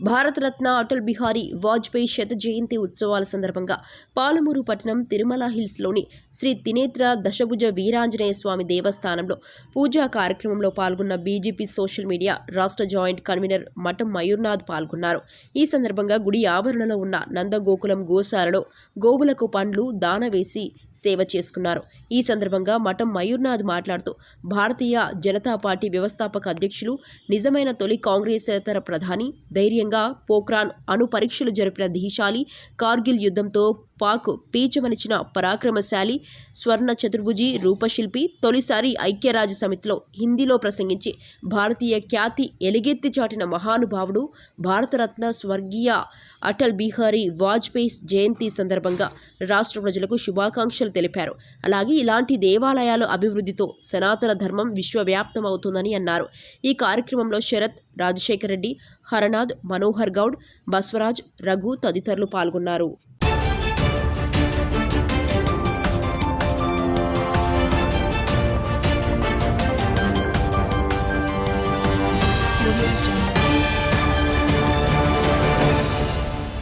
భారతరత్న అటల్ బిహారీ వాజ్పేయి శత జయంతి ఉత్సవాల సందర్భంగా పాలమూరు పట్టణం తిరుమల హిల్స్లోని శ్రీ తినేత్ర దశభుజ వీరాంజనేయ స్వామి దేవస్థానంలో పూజా కార్యక్రమంలో పాల్గొన్న బీజేపీ సోషల్ మీడియా రాష్ట్ర జాయింట్ కన్వీనర్ మఠం మయూర్నాథ్ పాల్గొన్నారు. ఈ సందర్భంగా గుడి ఆవరణలో ఉన్న నందగోకులం గోశాలలో గోవులకు పండ్లు దాన వేసి సేవ చేసుకున్నారు. ఈ సందర్భంగా మఠం మయూర్నాథ్ మాట్లాడుతూ భారతీయ జనతా పార్టీ వ్యవస్థాపక అధ్యక్షులు నిజమైన తొలి కాంగ్రెసేతర ప్రధాని ధైర్యం ముఖ్యంగా పోఖ్రాన్ అణు పరీక్షలు జరిపిన ధీశాలి కార్గిల్ యుద్ధంతో పాక్ పీచమనిచిన పరాక్రమశాలి స్వర్ణ చతుర్భుజి రూపశిల్పి తొలిసారి ఐక్యరాజ్య సమితిలో హిందీలో ప్రసంగించి భారతీయ ఖ్యాతి ఎలుగెత్తి చాటిన మహానుభావుడు భారతరత్న స్వర్గీయ అటల్ బిహారీ వాజ్పేయి జయంతి సందర్భంగా రాష్ట్ర ప్రజలకు శుభాకాంక్షలు తెలిపారు. అలాగే ఇలాంటి దేవాలయాల అభివృద్ధితో సనాతన ధర్మం విశ్వవ్యాప్తం అవుతుందని అన్నారు. ఈ కార్యక్రమంలో శరత్ రాజశేఖర్ రెడ్డి హరనాథ్ మనోహర్ గౌడ్ బస్వరాజ్ రఘు తదితరులు పాల్గొన్నారు. removed.